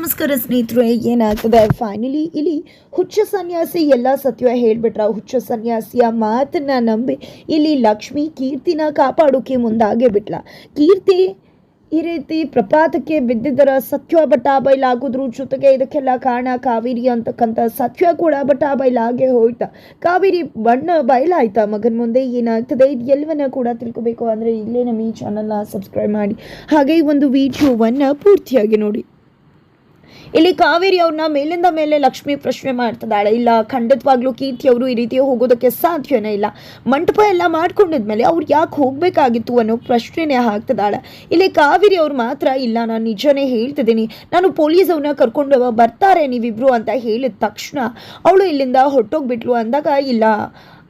ನಮಸ್ಕಾರ ಸ್ನೇಹಿತರೆ, ಏನಾಗ್ತದೆ? ಫೈನಲಿ ಇಲ್ಲಿ ಹುಚ್ಚ ಸನ್ಯಾಸಿ ಎಲ್ಲ ಸತ್ಯ ಹೇಳ್ಬಿಟ್ರ. ಹುಚ್ಚ ಸನ್ಯಾಸಿಯ ಮಾತನ್ನ ನಂಬಿ ಇಲ್ಲಿ ಲಕ್ಷ್ಮಿ ಕೀರ್ತಿನ ಕಾಪಾಡೋಕೆ ಮುಂದಾಗೆ ಬಿಟ್ಲ. ಕೀರ್ತಿ ಈ ರೀತಿ ಪ್ರಪಾತಕ್ಕೆ ಬಿದ್ದಿದ್ದರ ಸತ್ಯ ಬಟ್ಟ ಬಯಲಾಗೋದ್ರ ಜೊತೆಗೆ ಇದಕ್ಕೆಲ್ಲ ಕಾರಣ ಕಾವೇರಿ ಅಂತಕ್ಕಂಥ ಸತ್ಯ ಕೂಡ ಬಟ್ಟ ಬಯಲಾಗೆ ಹೋಯ್ತ. ಕಾವೇರಿ ಬಣ್ಣ ಬಯಲಾಯ್ತ. ಮಗನ ಮುಂದೆ ಏನಾಗ್ತದೆ ಇದು ಎಲ್ಲವನ್ನ ಕೂಡ ತಿಳ್ಕೊಬೇಕು. ಅಂದರೆ ಇಲ್ಲೇ ನಮ್ಮ ಈ ಚಾನಲ್ನ ಸಬ್ಸ್ಕ್ರೈಬ್ ಮಾಡಿ. ಹಾಗೆ ಒಂದು ವಿಡಿಯೋವನ್ನು ಪೂರ್ತಿಯಾಗಿ ನೋಡಿ. ಇಲ್ಲಿ ಕಾವೇರಿ ಅವ್ರನ್ನ ಮೇಲಿಂದ ಮೇಲೆ ಲಕ್ಷ್ಮಿ ಪ್ರಶ್ನೆ ಮಾಡ್ತಿದ್ದಾಳೆ. ಇಲ್ಲ, ಖಂಡಿತವಾಗ್ಲೂ ಕೀರ್ತಿ ಅವರು ಈ ರೀತಿ ಹೋಗೋದಕ್ಕೆ ಸಾಧ್ಯನೇ ಇಲ್ಲ. ಮಂಟಪ ಎಲ್ಲ ಮಾಡ್ಕೊಂಡಿದ್ಮೇಲೆ ಅವ್ರು ಯಾಕೆ ಹೋಗ್ಬೇಕಾಗಿತ್ತು ಅನ್ನೋ ಪ್ರಶ್ನೆನೇ ಹಾಕ್ತಿದ್ದಾಳೆ. ಇಲ್ಲಿ ಕಾವೇರಿ ಅವ್ರು ಮಾತ್ರ ಇಲ್ಲ, ನಾನು ನಿಜನೇ ಹೇಳ್ತಿದ್ದೀನಿ. ನಾನು ಪೊಲೀಸ್ ಅವ್ರನ್ನ ಕರ್ಕೊಂಡು ಬರ್ತಾರೆ ನೀವಿಬ್ರು ಅಂತ ಹೇಳಿದ ತಕ್ಷಣ ಅವಳು ಇಲ್ಲಿಂದ ಹೊಟ್ಟೋಗ್ಬಿಟ್ಲು ಅಂದಾಗ, ಇಲ್ಲ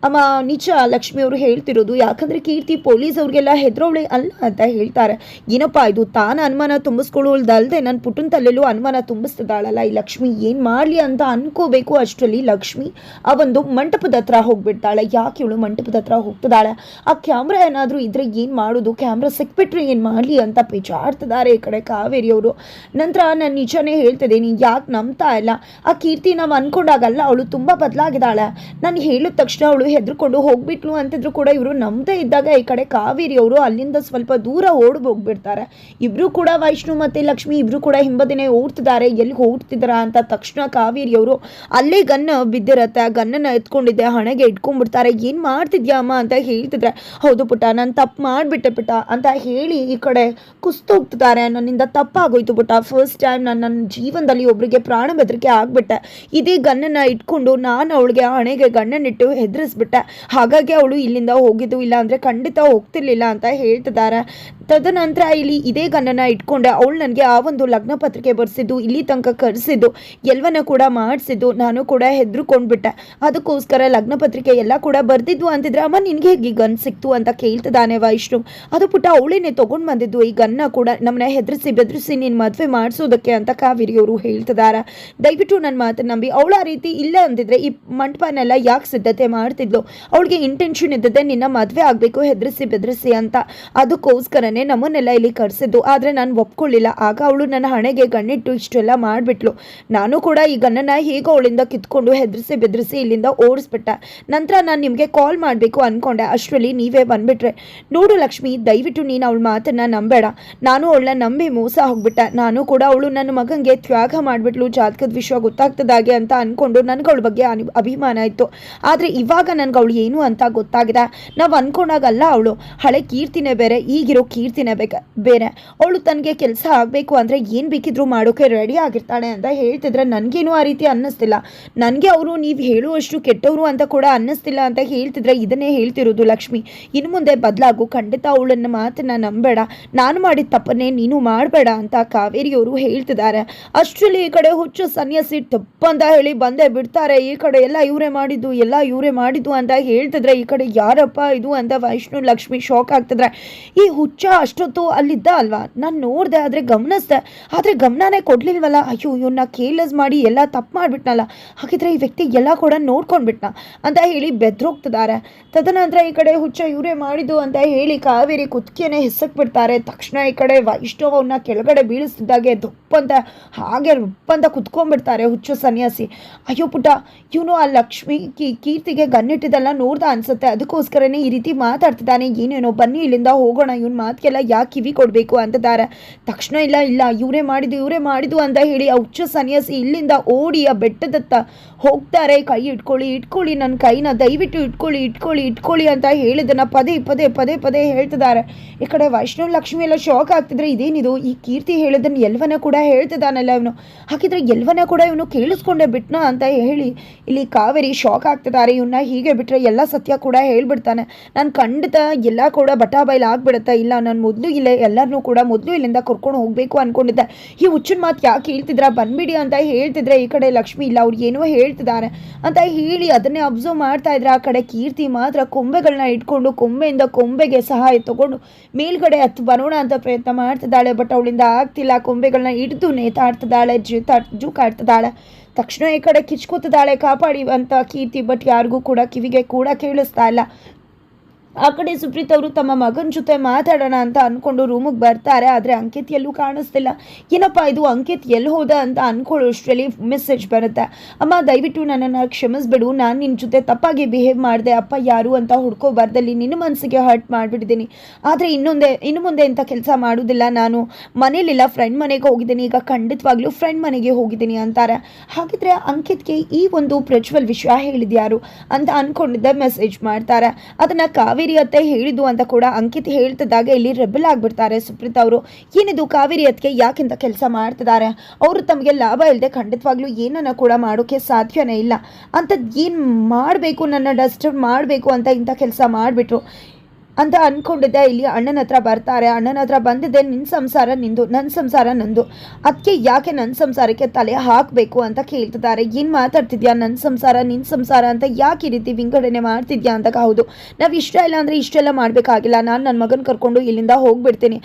ಅಮ್ಮ, ನಿಜ, ಲಕ್ಷ್ಮಿ ಅವರು ಹೇಳ್ತಿರೋದು. ಯಾಕಂದ್ರೆ ಕೀರ್ತಿ ಪೊಲೀಸ್ ಅವ್ರಿಗೆಲ್ಲ ಹೆದ್ರೋಳೆ ಅಲ್ಲ ಅಂತ ಹೇಳ್ತಾರೆ. ಏನಪ್ಪ ಇದು? ತಾನು ಅನುಮಾನ ತುಂಬಿಸ್ಕೊಳ್ಳೋಳ್ದಲ್ದೆ ನನ್ನ ಪುಟ್ಟನ ತಲೆಯಲ್ಲೂ ಅನುಮಾನ ತುಂಬಿಸ್ತಿದ್ದಾಳಲ್ಲ. ಈ ಲಕ್ಷ್ಮಿ ಏನು ಮಾಡಲಿ ಅಂತ ಅನ್ಕೋಬೇಕು ಅಷ್ಟರಲ್ಲಿ ಲಕ್ಷ್ಮಿ ಆ ಒಂದು ಮಂಟಪದ ಹತ್ರ ಹೋಗ್ಬಿಡ್ತಾಳೆ. ಯಾಕೆ ಇವಳು ಮಂಟಪದ ಹತ್ರ ಹೋಗ್ತಿದ್ದಾಳೆ? ಆ ಕ್ಯಾಮ್ರಾ ಏನಾದರೂ ಇದ್ರೆ ಏನು ಮಾಡೋದು? ಕ್ಯಾಮ್ರಾ ಸಿಕ್ಬಿಟ್ರೆ ಏನು ಮಾಡಲಿ ಅಂತ ಪೇಚಾಡ್ತಿದ್ದಾರೆ ಈ ಕಡೆ ಕಾವೇರಿ ಅವರು. ನಂತರ ನಾನು ನಿಜನೇ ಹೇಳ್ತಿದ್ದೀನಿ, ಯಾಕೆ ನಂಬ್ತಾ ಇಲ್ಲ? ಆ ಕೀರ್ತಿ ನಾವು ಅಂದ್ಕೊಂಡಾಗಲ್ಲ ಅವಳು ತುಂಬ ಬದಲಾಗಿದ್ದಾಳೆ. ನಾನು ಹೇಳಿದ ತಕ್ಷಣ ಅವಳು ಹೆದರ್ಕೊಂಡು ಹೋಗ್ಬಿಟ್ಲು ಅಂತಿದ್ರು ಕೂಡ ಇವರು ನಂಬದೇ ಇದ್ದಾಗ ಈ ಕಡೆ ಕಾವೇರಿ ಅವರು ಅಲ್ಲಿಂದ ಸ್ವಲ್ಪ ದೂರ ಓಡಿ ಹೋಗ್ಬಿಡ್ತಾರೆ. ಇಬ್ರು ಕೂಡ ವೈಷ್ಣು ಮತ್ತೆ ಲಕ್ಷ್ಮಿ ಇಬ್ರು ಕೂಡ ಹಿಂಬದಿನೇ ಓಡ್ತಿದ್ದಾರೆ. ಎಲ್ಲಿ ಓಡ್ತಿದಾರ ಅಂತ ತಕ್ಷಣ ಕಾವೇರಿ ಅವರು ಅಲ್ಲೇ ಗನ್ನ ಬಿದ್ದಿರತ್ತೆ. ಗನ್ನನ್ನ ಎತ್ಕೊಂಡಿದ್ದೆ, ಹಣೆಗೆ ಇಟ್ಕೊಂಡ್ಬಿಡ್ತಾರೆ. ಏನು ಮಾಡ್ತಿದ್ಯಾ ಅಮ್ಮ ಅಂತ ಹೇಳ್ತಿದ್ರೆ, ಹೌದು ಪುಟ್ಟ, ನಾನು ತಪ್ಪು ಮಾಡಿಬಿಟ್ಟೆ ಪುಟ್ಟ ಅಂತ ಹೇಳಿ ಈ ಕಡೆ ಕುಸ್ತೋಗ್ತಿದ್ದಾರೆ ನನ್ನಿಂದ ತಪ್ಪಾಗೋಯ್ತು ಪುಟ್ಟ. ಫಸ್ಟ್ ಟೈಮ್ ನಾನು ನನ್ನ ಜೀವನದಲ್ಲಿ ಒಬ್ಬರಿಗೆ ಪ್ರಾಣ ಬೆದರಿಕೆ ಆಗ್ಬಿಟ್ಟೆ. ಇದೇ ಗನ್ನನ್ನು ಇಟ್ಕೊಂಡು ನಾನು ಅವಳಿಗೆ ಹಣೆಗೆ ಗಣ್ಣನ್ನಿಟ್ಟು ಹೆದರಿಸ್ಬಿಟ್ಟೆ. ಹಾಗಾಗಿ ಅವಳು ಇಲ್ಲಿಂದ ಹೋಗಿದ್ದು ಇಲ್ಲ ಅಂದರೆ ಖಂಡಿತ ಹೋಗ್ತಿರ್ಲಿಲ್ಲ ಅಂತ ಹೇಳ್ತಿದ್ದಾರೆ. ತದನಂತರ ಇಲ್ಲಿ ಇದೇ ಗನ್ನನ ಇಟ್ಕೊಂಡೆ ಅವಳು ನನಗೆ ಆ ಒಂದು ಲಗ್ನ ಪತ್ರಿಕೆ ಬರೆಸಿದ್ದು, ಇಲ್ಲಿ ತನಕ ಕರೆಸಿದ್ದು, ಎಲ್ಲವನ್ನ ಕೂಡ ಮಾಡಿಸಿದ್ದು, ನಾನು ಕೂಡ ಹೆದ್ರುಕೊಂಡ್ಬಿಟ್ಟೆ. ಅದಕ್ಕೋಸ್ಕರ ಲಗ್ನ ಪತ್ರಿಕೆ ಎಲ್ಲ ಕೂಡ ಬರೆದಿದ್ದು ಅಂತಿದ್ರೆ, ಅಮ್ಮ, ನಿನಗೆ ಹೇಗೆ ಗನ್ ಸಿಕ್ತು? ಅಂತ ಕೇಳ್ತಿದ್ದಾನೆ ವೈಷ್ಣು. ಅದು ಪುಟ್ಟ ಅವಳೇನೆ ತೊಗೊಂಡು ಬಂದಿದ್ದು, ಈ ಗನ್ನ ಕೂಡ ನಮ್ಮನ್ನ ಹೆದರಿಸಿ ಬೆದರಿಸಿ ನೀನು ಮದುವೆ ಮಾಡಿಸೋದಕ್ಕೆ ಅಂತ ಕಾವೇರಿಯವರು ಹೇಳ್ತಿದಾರ. ದಯವಿಟ್ಟು ನನ್ನ ಮಾತು ನಂಬಿ, ಅವಳ ರೀತಿ ಇಲ್ಲ ಅಂತಿದ್ರೆ ಈ ಮಂಟಪನೆಲ್ಲ ಯಾಕೆ ಸಿದ್ಧತೆ ಮಾಡ್ತಿದ್ಲು? ಅವಳಿಗೆ ಇಂಟೆನ್ಷನ್ ಇದ್ದದೆ ನಿನ್ನ ಮದುವೆ ಆಗಬೇಕು, ಹೆದರಿಸಿ ಬೆದರಿಸಿ ಅಂತ. ಅದಕ್ಕೋಸ್ಕರನೇ ನಮ್ಮನ್ನೆಲ್ಲ ಇಲ್ಲಿ ಕರೆಸಿದ್ದು. ಆದರೆ ನಾನು ಒಪ್ಕೊಳ್ಳಿಲ್ಲ. ಆಗ ಅವಳು ನನ್ನ ಹಣೆಗೆ ಗಣ್ಣಿಟ್ಟು ಇಷ್ಟೆಲ್ಲ ಮಾಡಿಬಿಟ್ಲು. ನಾನು ಕೂಡ ಈ ಗಣ್ಣನ್ನ ಹೇಗೋ ಅವಳಿಂದ ಕಿತ್ಕೊಂಡು ಹೆದರಿಸಿ ಬೆದರಿಸಿ ಇಲ್ಲಿಂದ ಓಡಿಸ್ಬಿಟ್ಟ. ನಂತರ ನಾನು ನಿಮಗೆ ಕಾಲ್ ಮಾಡಬೇಕು ಅಂದ್ಕೊಂಡೆ ಅಷ್ಟರಲ್ಲಿ ನೀವೇ ಬಂದುಬಿಟ್ರೆ. ನೋಡು ಲಕ್ಷ್ಮಿ, ದಯವಿಟ್ಟು ನೀನು ಅವಳ ಮಾತನ್ನು ನಂಬೇಡ. ನಾನು ಅವಳನ್ನ ನಂಬಿ ಮೋಸ ಹೋಗ್ಬಿಟ್ಟೆ. ನಾನು ಕೂಡ ಅವಳು ನನ್ನ ಮಗನಿಗೆ ತ್ಯಾಗ ಮಾಡಿಬಿಟ್ಲು. ಜಾತಕದ ವಿಷಯ ಗೊತ್ತಾಗ್ತದಾಗೆ ಅಂತ ಅಂದ್ಕೊಂಡು ನನಗೆ ಅವಳ ಬಗ್ಗೆ ಅನಿ, ಅಭಿಮಾನ ಇತ್ತು. ಆದರೆ ಇವಾಗ ನನಗೆ ಅವಳು ಏನು ಅಂತ ಗೊತ್ತಾಗಿದೆ ನಾವು ಅಂದ್ಕೊಂಡಾಗಲ್ಲ ಅವಳು. ಹಳೆ ಕೀರ್ತಿನೇ ಬೇರೆ. ಈಗಿರೋ ಕೀರ್ತಿನೇ ಬೇಕ ಬೇರೆ. ಅವಳು ತನಗೆ ಕೆಲಸ ಆಗಬೇಕು ಅಂದರೆ ಏನು ಬೇಕಿದ್ರು ಮಾಡೋಕೆ ರೆಡಿ ಆಗಿರ್ತಾಳೆ ಅಂತ ಹೇಳ್ತಿದ್ರೆ ನನಗೇನು ಆ ರೀತಿ ಅನ್ನಿಸ್ತಿಲ್ಲ. ನನಗೆ ಅವರು ನೀವು ಹೇಳುವಷ್ಟು ಕೆಟ್ಟವರು ಅಂತ ಕೂಡ ಅನ್ನಿಸ್ತಿಲ್ಲ ಅಂತ ಹೇಳ್ತಿದ್ರೆ ಇದನ್ನೇ ಹೇಳ್ತಿರೋದು ಲಕ್ಷ್ಮಿ. ಇನ್ನು ಮುಂದೆ ಬದಲಾಗು, ಖಂಡಿತ ಅವಳನ್ನ ಮಾತನ್ನ ನಂಬೇಡ. ನಾನು ಮಾಡಿದ ತಪ್ಪನ್ನೇ ನೀನು ಮಾಡಬೇಡ ಅಂತ ಕಾವೇರಿಯವರು ಹೇಳ್ತಿದ್ದಾರೆ. ಅಷ್ಟರಲ್ಲಿ ಈ ಕಡೆ ಹುಚ್ಚು ಸನ್ಯಾಸಿ ತಪ್ಪಂತ ಹೇಳಿ ಬಂದೇ ಬಿಡ್ತಾರೆ. ಈ ಕಡೆ ಎಲ್ಲ ಇವರೇ ಮಾಡಿದ್ದು, ಎಲ್ಲ ಇವರೇ ಮಾಡಿದ್ದು ಅಂತ ಹೇಳ್ತಿದ್ರೆ ಈ ಕಡೆ ಯಾರಪ್ಪ ಇದು ಅಂತ ವೈಷ್ಣು, ಲಕ್ಷ್ಮಿ ಶಾಕ್ ಆಗ್ತಿದ್ರೆ. ಈ ಹುಚ್ಚ ಅಷ್ಟೊತ್ತು ಅಲ್ಲಿದ್ದ ಅಲ್ವಾ? ನಾನು ನೋಡಿದೆ, ಆದರೆ ಗಮನಿಸ್ದೆ. ಆದರೆ ಗಮನನೇ ಕೊಡಲಿಲ್ವಲ್ಲ? ಅಯ್ಯೋ ಇವನ್ನ ಕೇರ್ಲೆಸ್ ಮಾಡಿ ಎಲ್ಲ ತಪ್ಪು ಮಾಡಿಬಿಟ್ನಲ್ಲ. ಹಾಗಿದ್ರೆ ಈ ವ್ಯಕ್ತಿ ಎಲ್ಲ ಕೂಡ ನೋಡ್ಕೊಂಡ್ಬಿಟ್ನ ಅಂತ ಹೇಳಿ ಬೆದ್ರೋಗ್ತಿದ್ದಾರೆ. ತದನಂತರ ಈ ಕಡೆ ಹುಚ್ಚ ಇವರೇ ಮಾಡಿದ್ದು ಅಂತ ಹೇಳಿ ಕಾವೇರಿ ಕುತ್ತಿಗೆನೆ ಹೆಸಕ್ ಬಿಡ್ತಾರೆ ತಕ್ಷಣ ಈ ಕಡೆ ವೈಷ್ಣವನ್ನ ಕೆಳಗಡೆ ಬೀಳಿಸ್ತಿದ್ದಾಗೆ ದೊಪ್ಪಂತ, ಹಾಗೆ ರುಪ್ಪಂತ ಕುತ್ಕೊಂಡ್ಬಿಡ್ತಾರೆ ಹುಚ್ಚು ಸನ್ಯಾಸಿ. ಅಯ್ಯೋ ಪುಟ್ಟ, ಇವನು ಆ ಲಕ್ಷ್ಮಿ ಕೀ, ಕೀರ್ತಿಗೆ ಗನ್ನಿಟ್ಟಿದ್ದೆಲ್ಲ ನೋಡ್ದ ಅನ್ಸುತ್ತೆ. ಅದಕ್ಕೋಸ್ಕರನೇ ಈ ರೀತಿ ಮಾತಾಡ್ತಿದ್ದಾನೆ. ಏನೇನೋ ಬನ್ನಿ ಇಲ್ಲಿಂದ ಹೋಗೋಣ, ಇವನ್ ಮಾತಿಗೆಲ್ಲ ಯಾಕೆ ಕಿವಿ ಕೊಡಬೇಕು ಅಂತದಾರ ತಕ್ಷಣ ಇಲ್ಲ ಇಲ್ಲ, ಇವರೇ ಮಾಡಿದ್ದು ಇವರೇ ಮಾಡಿದ್ದು ಅಂತ ಹೇಳಿ ಆ ಹುಚ್ಚ ಸನ್ಯಾಸಿ ಇಲ್ಲಿಂದ ಓಡಿ ಆ ಬೆಟ್ಟದತ್ತ ಹೋಗ್ತಾರೆ. ಕೈ ಇಟ್ಕೊಳ್ಳಿ ಇಟ್ಕೊಳ್ಳಿ ನನ್ನ ಕೈನ, ದಯವಿಟ್ಟು ಇಟ್ಕೊಳ್ಳಿ ಇಟ್ಕೊಳ್ಳಿ ಇಟ್ಕೊಳ್ಳಿ ಅಂತ ಹೇಳಿದನ್ನ ಪದೇ ಪದೇ ಪದೇ ಪದೇ ಹೇಳ್ತಿದ್ದಾರೆ ಈ ಕಡೆ ವೈಷ್ಣವ್ ಲಕ್ಷ್ಮಿ ಎಲ್ಲ ಶಾಕ್ ಆಗ್ತಿದ್ರೆ ಇದೇನಿದು? ಈ ಕೀರ್ತಿ ಹೇಳಿದ್ದನ್ನು ಎಲ್ವನ ಕೂಡ ಹೇಳ್ತಿದ್ದಾನಲ್ಲ ಇವನು ಹಾಗಿದ್ರೆ ಎಲ್ವನ ಕೂಡ ಇವನು ಕೇಳಿಸ್ಕೊಂಡೆ ಬಿಟ್ನ ಅಂತ ಹೇಳಿ ಇಲ್ಲಿ ಕಾವೇರಿ ಶಾಕ್ ಆಗ್ತಿದ್ದಾರೆ ಇವನ್ನ ಹೀಗೆ ಬಿಟ್ರೆ ಎಲ್ಲ ಸತ್ಯ ಕೂಡ ಹೇಳ್ಬಿಡ್ತಾನೆ. ನಾನು ಖಂಡಿತ ಎಲ್ಲ ಕೂಡ ಬಟಾಬೈಲ್ ಬೈಲ್ ಇಲ್ಲ ಇಲ್ಲ ನಾನು ಮೊದಲು ಇಲ್ಲೇ ಎಲ್ಲರನ್ನೂ ಕೂಡ ಮೊದಲು ಇಲ್ಲಿಂದ ಕರ್ಕೊಂಡು ಹೋಗಬೇಕು ಅಂದ್ಕೊಂಡಿದ್ದೆ ಈ ಹುಚ್ಚಿನ ಮಾತು ಯಾಕೆ ಹೇಳ್ತಿದ್ರ? ಬಂದ್ಬಿಡಿ ಅಂತ ಹೇಳ್ತಿದ್ರೆ ಈ ಕಡೆ ಲಕ್ಷ್ಮಿ ಇಲ್ಲ, ಅವ್ರು ಏನೋ ಹೇಳ್ತಿದ್ದಾರೆ ಅಂತ ಹೇಳಿ ಅದನ್ನೇ ಅಬ್ಸರ್ವ್ ಮಾಡ್ತಾ ಇದ್ರೆ ಆ ಕಡೆ ಕೀರ್ತಿ ಮಾತ್ರ ಕೊಂಬೆಗಳನ್ನ ಇಟ್ಕೊಂಡು ಕೊಂಬೆಯಿಂದ ಕೊಂಬೆಗೆ ಸಹಾಯ ತಗೊಂಡು ಮೇಲ್ಗಡೆ ಹತ್ತು ಬರೋಣ ಅಂತ ಪ್ರಯತ್ನ ಮಾಡ್ತಿದ್ದಾಳೆ. ಬಟ್ ಅವಳಿಂದ ಆಗ್ತಿಲ್ಲ ಕೊಂಬೆಗಳನ್ನ ಹಿಡಿದು ನೇತಾಡ್ತಿದ್ದಾಳೆ, ಜೂತಾ ಜೂಕಾಡ್ತಿದ್ದಾಳೆ. ತಕ್ಷಣ ಈ ಕಡೆ ಕಿಚ್ಕೋತಿದ್ದಾಳೆ, ಕಾಪಾಡಿ ಅಂತ ಕೀರ್ತಿ ಬಟ್ ಯಾರಿಗೂ ಕೂಡ ಕಿವಿಗೆ ಕೂಡ ಕೇಳಿಸ್ತಾ ಇಲ್ಲ. ಆ ಕಡೆ ಸುಪ್ರೀತ್ ಅವರು ತಮ್ಮ ಮಗನ ಜೊತೆ ಮಾತಾಡೋಣ ಅಂತ ಅಂದ್ಕೊಂಡು ರೂಮಿಗೆ ಬರ್ತಾರೆ, ಆದರೆ ಅಂಕಿತ್ ಎಲ್ಲೂ ಕಾಣಿಸ್ತಿಲ್ಲ. ಏನಪ್ಪ ಇದು, ಅಂಕಿತ್ ಎಲ್ಲಿ ಹೋದ ಅಂತ ಅಂದ್ಕೊಳ್ಳೋಷ್ಟರಲ್ಲಿ ಮೆಸೇಜ್ ಬರುತ್ತೆ. ಅಮ್ಮ, ದಯವಿಟ್ಟು ನನ್ನನ್ನು ಕ್ಷಮಿಸ್ಬಿಡು. ನಾನು ನಿನ್ನ ಜೊತೆ ತಪ್ಪಾಗಿ ಬಿಹೇವ್ ಮಾಡಿದೆ. ಅಪ್ಪ ಯಾರು ಅಂತ ಹುಡ್ಕೋಬಾರ್ದಲ್ಲಿ ನಿನ್ನ ಮನಸ್ಸಿಗೆ ಹರ್ಟ್ ಮಾಡಿಬಿಟ್ಟಿದ್ದೀನಿ. ಆದರೆ ಇನ್ನೊಂದೇ, ಇನ್ನು ಮುಂದೆ ಇಂಥ ಕೆಲಸ ಮಾಡೋದಿಲ್ಲ. ನಾನು ಮನೇಲಿಲ್ಲ ಫ್ರೆಂಡ್ ಮನೆಗೆ ಹೋಗಿದ್ದೀನಿ. ಈಗ ಖಂಡಿತವಾಗ್ಲೂ ಫ್ರೆಂಡ್ ಮನೆಗೆ ಹೋಗಿದ್ದೀನಿ ಅಂತಾರೆ. ಹಾಗಿದ್ರೆ ಅಂಕಿತ್ಗೆ ಈ ಒಂದು ಪ್ರಜ್ವಲ್ ವಿಷಯ ಹೇಳಿದ್ಯಾರು ಅಂತ ಅಂದ್ಕೊಂಡಿದ್ದೆ ಮೆಸೇಜ್ ಮಾಡ್ತಾರೆ. ಅದನ್ನು ಕಾವೇರಿ ಅತ್ತೆ ಹೇಳಿದ್ದು ಅಂತ ಕೂಡ ಅಂಕಿತ್ ಹೇಳ್ತಿದ್ದಾಗ ಇಲ್ಲಿ ರೆಬಲ್ ಆಗಿಬಿಡ್ತಾರೆ. ಸುಪ್ರೀತ್ ಅವರು ಏನಿದು ಕಾವೇರಿ ಅತ್ತಿಗೆ ಯಾಕಿಂತ ಕೆಲಸ ಮಾಡ್ತಿದ್ದಾರೆ? ಅವರು ತಮಗೆ ಲಾಭ ಇಲ್ಲದೆ ಖಂಡಿತವಾಗ್ಲೂ ಏನನ್ನ ಕೂಡ ಮಾಡೋಕ್ಕೆ ಸಾಧ್ಯನೇ ಇಲ್ಲ. ಅಂಥದ್ದು ಏನು ಮಾಡಬೇಕು ನನ್ನ ಡಸ್ಟರ್ಬ್ ಮಾಡಬೇಕು ಅಂತ ಇಂಥ ಕೆಲಸ ಮಾಡಿಬಿಟ್ರು. ಅಂತ ಅಂದ್ಕೊಂಡಿದ್ದೆ ಇಲ್ಲಿ ಅಣ್ಣನ ಹತ್ರ ಬರ್ತಾರೆ. ಅಣ್ಣನ ಹತ್ರ ಬಂದಿದ್ದೆ. ನಿನ್ನ ಸಂಸಾರ ನಿಂದು ನನ್ನ ಸಂಸಾರ ನಂದು. ಅದಕ್ಕೆ ಯಾಕೆ ನನ್ನ ಸಂಸಾರಕ್ಕೆ ತಲೆ ಹಾಕಬೇಕು ಅಂತ ಕೇಳ್ತಿದ್ದಾರೆ. ಏನು ಮಾತಾಡ್ತಿದ್ಯಾ? ನನ್ನ ಸಂಸಾರ ನಿನ್ನ ಸಂಸಾರ ಅಂತ ಯಾಕೆ ಈ ರೀತಿ ವಿಂಗಡಣೆ ಮಾಡ್ತಿದ್ಯಾ ಅಂತ ಹೌದು. ನಾವು ಇಷ್ಟ ಇಲ್ಲ ಅಂದರೆ ಇಷ್ಟೆಲ್ಲ ಮಾಡಬೇಕಾಗಿಲ್ಲ. ನಾನು ನನ್ನ ಮಗನ ಕರ್ಕೊಂಡು ಇಲ್ಲಿಂದ ಹೋಗ್ಬಿಡ್ತೀನಿ.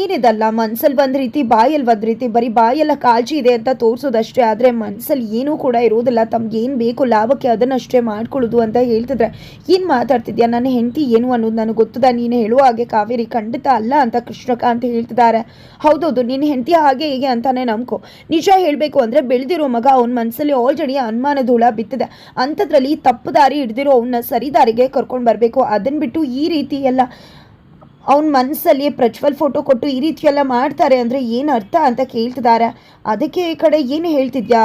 ಏನಿದಲ್ಲ, ಮನ್ಸಲ್ಲಿ ಒಂದು ರೀತಿ, ಬಾಯಲ್ಲಿ ಒಂದು ರೀತಿ, ಬರೀ ಬಾಯೆಲ್ಲ ಕಾಳಜಿ ಇದೆ ಅಂತ ತೋರಿಸೋದಷ್ಟೇ. ಆದರೆ ಮನ್ಸಲ್ಲಿ ಏನೂ ಕೂಡ ಇರೋದಿಲ್ಲ. ತಮ್ಗೆ ಏನು ಬೇಕು ಲಾಭಕ್ಕೆ ಅದನ್ನಷ್ಟೇ ಮಾಡ್ಕೊಳ್ಳೋದು ಅಂತ ಹೇಳ್ತಿದ್ರೆ. ಏನು ಮಾತಾಡ್ತಿದ್ಯಾ? ನನ್ನ ಹೆಂಡತಿ ಏನು ಅನ್ನೋದು ನನಗೆ ಗೊತ್ತದ ನೀನು ಹೇಳುವ ಹಾಗೆ ಕಾವೇರಿ ಖಂಡಿತ ಅಲ್ಲ ಅಂತ ಕೃಷ್ಣಕಾಂತ್ ಹೇಳ್ತಿದ್ದಾರೆ. ಹೌದೌದು ನಿನ್ನ ಹೆಂಡತಿ ಹಾಗೆ ಹೀಗೆ ಅಂತಾನೆ ನಂಬ್ಕೊ. ನಿಜ ಹೇಳಬೇಕು ಅಂದರೆ ಬೆಳೆದಿರೋ ಮಗ ಅವನ ಮನಸ್ಸಲ್ಲಿ ಆಲ್ರೆಡಿ ಅನುಮಾನ ಧೂಳ ಬಿತ್ತಿದೆ. ಅಂಥದ್ರಲ್ಲಿ ತಪ್ಪು ದಾರಿ ಹಿಡ್ದಿರೋ ಅವನ್ನ ಸರಿ ದಾರಿಗೆ ಕರ್ಕೊಂಡು ಬರಬೇಕು. ಅದನ್ನು ಬಿಟ್ಟು ಈ ರೀತಿ ಎಲ್ಲ ಅವನ ಮನಸ್ಸಲ್ಲಿ ಪ್ರಜ್ವಲ್ ಫೋಟೋ ಕೊಟ್ಟು ಈ ರೀತಿಯೆಲ್ಲ ಮಾಡ್ತಾರೆ ಅಂದರೆ ಏನು ಅರ್ಥ ಅಂತ ಕೇಳ್ತಿದ್ದಾರೆ. ಅದಕ್ಕೆ ಈ ಕಡೆ ಏನು ಹೇಳ್ತಿದ್ಯಾ?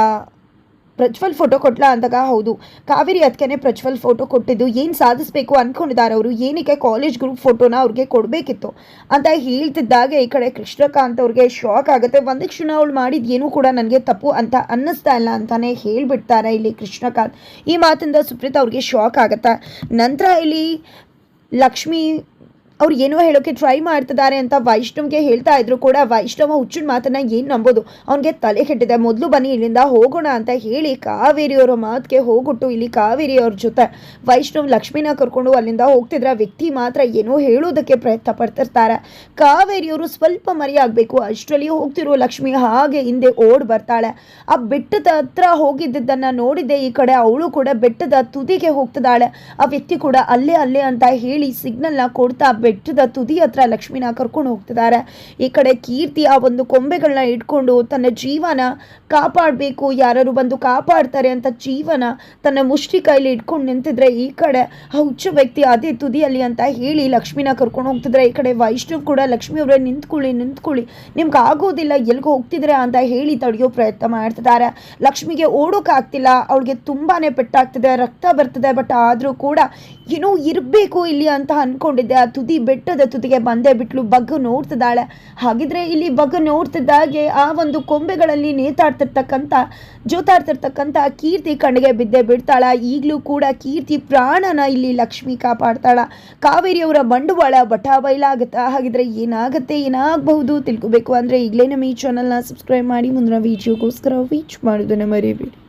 ಪ್ರಜ್ವಲ್ ಫೋಟೋ ಕೊಟ್ಲಾ ಅಂದಾಗ ಹೌದು. ಕಾವೇರಿ ಅದಕ್ಕೆ ಪ್ರಜ್ವಲ್ ಫೋಟೋ ಕೊಟ್ಟಿದ್ದು, ಏನು ಸಾಧಿಸಬೇಕು ಅಂದ್ಕೊಂಡಿದ್ದಾರೆ ಅವರು, ಏನಕ್ಕೆ ಕಾಲೇಜ್ ಗ್ರೂಪ್ ಫೋಟೋನ ಅವ್ರಿಗೆ ಕೊಡಬೇಕಿತ್ತು? ಅಂತ ಹೇಳ್ತಿದ್ದಾಗ ಈ ಕಡೆ ಕೃಷ್ಣಕಾಂತ್ ಅವ್ರಿಗೆ ಶಾಕ್ ಆಗುತ್ತೆ. ಒಂದು ಕ್ಷಣ ಅವಳು ಮಾಡಿದ ಏನು ಕೂಡ ನನಗೆ ತಪ್ಪು ಅಂತ ಅನ್ನಿಸ್ತಾ ಇಲ್ಲ ಅಂತಾನೆ ಹೇಳ್ಬಿಡ್ತಾರೆ ಇಲ್ಲಿ ಕೃಷ್ಣಕಾಂತ್. ಈ ಮಾತಿಂದ ಸುಪ್ರೀತ್ ಅವ್ರಿಗೆ ಶಾಕ್ ಆಗುತ್ತೆ. ನಂತರ ಇಲ್ಲಿ ಲಕ್ಷ್ಮಿ ಅವ್ರು ಏನೋ ಹೇಳೋಕ್ಕೆ ಟ್ರೈ ಮಾಡ್ತಿದ್ದಾರೆ ಅಂತ ವೈಷ್ಣವ್ಗೆ ಹೇಳ್ತಾ ಇದ್ರು ಕೂಡ ವೈಷ್ಣವ ಹುಚ್ಚಿನ ಮಾತನ್ನ ಏನು ನಂಬೋದು? ಅವನಿಗೆ ತಲೆ ಕೆಟ್ಟಿದೆ. ಮೊದಲು ಬನ್ನಿ ಇಲ್ಲಿಂದ ಹೋಗೋಣ ಅಂತ ಹೇಳಿ ಕಾವೇರಿಯವರ ಮಾತಿಗೆ ಹೋಗ್ಬಿಟ್ಟು ಇಲ್ಲಿ ಕಾವೇರಿಯವ್ರ ಜೊತೆ. ವೈಷ್ಣವ್ ಲಕ್ಷ್ಮಿನ ಕರ್ಕೊಂಡು ಅಲ್ಲಿಂದ ಹೋಗ್ತಿದ್ರ. ವ್ಯಕ್ತಿ ಮಾತ್ರ ಏನೋ ಹೇಳೋದಕ್ಕೆ ಪ್ರಯತ್ನ ಪಡ್ತಿರ್ತಾರೆ. ಕಾವೇರಿಯವರು ಸ್ವಲ್ಪ ಮರೆಯಾಗಬೇಕು ಅಷ್ಟರಲ್ಲಿ ಹೋಗ್ತಿರೋ ಲಕ್ಷ್ಮಿ ಹಾಗೆ ಹಿಂದೆ ಓಡ್ ಬರ್ತಾಳೆ. ಆ ಬೆಟ್ಟದ ಹತ್ರ ಹೋಗಿದ್ದನ್ನು ನೋಡಿದ್ದೆ ಈ ಕಡೆ. ಅವಳು ಕೂಡ ಬೆಟ್ಟದ ತುದಿಗೆ ಹೋಗ್ತಿದ್ದಾಳೆ. ಆ ವ್ಯಕ್ತಿ ಕೂಡ ಅಲ್ಲೇ ಅಲ್ಲೇ ಅಂತ ಹೇಳಿ ಸಿಗ್ನಲ್ನ ಕೊಡ್ತಾ ಬೆಟ್ಟದ ತುದಿ ಹತ್ರ ಲಕ್ಷ್ಮೀನ ಕರ್ಕೊಂಡು ಹೋಗ್ತಿದ್ದಾರೆ. ಈ ಕಡೆ ಕೀರ್ತಿ ಆ ಒಂದು ಕೊಂಬೆಗಳನ್ನ ಇಟ್ಕೊಂಡು ತನ್ನ ಜೀವನ ಕಾಪಾಡಬೇಕು. ಯಾರು ಬಂದು ಕಾಪಾಡ್ತಾರೆ ಅಂತ ಜೀವನ ತನ್ನ ಮುಷ್ಟಿ ಕೈಲಿ ಇಟ್ಕೊಂಡು ನಿಂತಿದ್ರೆ ಈ ಕಡೆ ಆ ಹುಚ್ಚ ವ್ಯಕ್ತಿ ಅದೇ ತುದಿಯಲ್ಲಿ ಅಂತ ಹೇಳಿ ಲಕ್ಷ್ಮೀನ ಕರ್ಕೊಂಡು ಹೋಗ್ತಿದ್ರೆ ಈ ಕಡೆ ವೈಷ್ಣವ್ ಕೂಡ ಲಕ್ಷ್ಮಿ ಅವರೇ ನಿಂತ್ಕೊಳ್ಳಿ ನಿಂತ್ಕೊಳ್ಳಿ. ನಿಮ್ಗೆ ಆಗೋದಿಲ್ಲ, ಎಲ್ಗೋ ಹೋಗ್ತಿದ್ರೆ ಅಂತ ಹೇಳಿ ತಡೆಯೋ ಪ್ರಯತ್ನ ಮಾಡ್ತಿದ್ದಾರೆ. ಲಕ್ಷ್ಮಿಗೆ ಓಡೋಕ್ಕಾಗ್ತಿಲ್ಲ ಅವಳಿಗೆ ತುಂಬಾ ಪೆಟ್ಟಾಗ್ತಿದೆ, ರಕ್ತ ಬರ್ತಿದೆ. ಬಟ್ ಆದರೂ ಕೂಡ ಏನೋ ಇರಬೇಕು ಇಲ್ಲಿ ಅಂತ ಅಂದ್ಕೊಂಡಿದ್ದೆ ಆ ತುದಿ ಬೆಟ್ಟದ ತುದಿಗೆ ಬಂದೇ ಬಿಟ್ಲು. ಬಗ್ಗು ನೋಡ್ತಿದ್ದಾಳೆ. ಹಾಗಿದ್ರೆ ಇಲ್ಲಿ ಬಗ್ಗ ನೋಡ್ತಿದ್ದಾಗೆ ಆ ಒಂದು ಕೊಂಬೆಗಳಲ್ಲಿ ನೇತಾಡ್ತಿರ್ತಕ್ಕಂಥ, ಜೋತಾಡ್ತಿರ್ತಕ್ಕಂಥ ಕೀರ್ತಿ ಕಣ್ಣಿಗೆ ಬಿದ್ದೇ ಬಿಡ್ತಾಳ ಈಗಲೂ ಕೂಡ ಕೀರ್ತಿ ಪ್ರಾಣನ ಇಲ್ಲಿ ಲಕ್ಷ್ಮಿ ಕಾಪಾಡ್ತಾಳ. ಕಾವೇರಿಯವರ ಬಂಡವಾಳ ಬಟ ಬಯಲಾಗುತ್ತಾ ಹಾಗಿದ್ರೆ ಏನಾಗುತ್ತೆ, ಏನಾಗಬಹುದು ತಿಳ್ಕೊಬೇಕು. ಅಂದರೆ ಈಗಲೇ ನಮ್ಮ ಈ ಚಾನಲ್ನ ಸಬ್ಸ್ಕ್ರೈಬ್ ಮಾಡಿ. ಮುಂದಿನ ವೀಡಿಯೋಗೋಸ್ಕರ ವೀಚ್ ಮಾಡೋದನ್ನು ಮರಿಬೇಡಿ.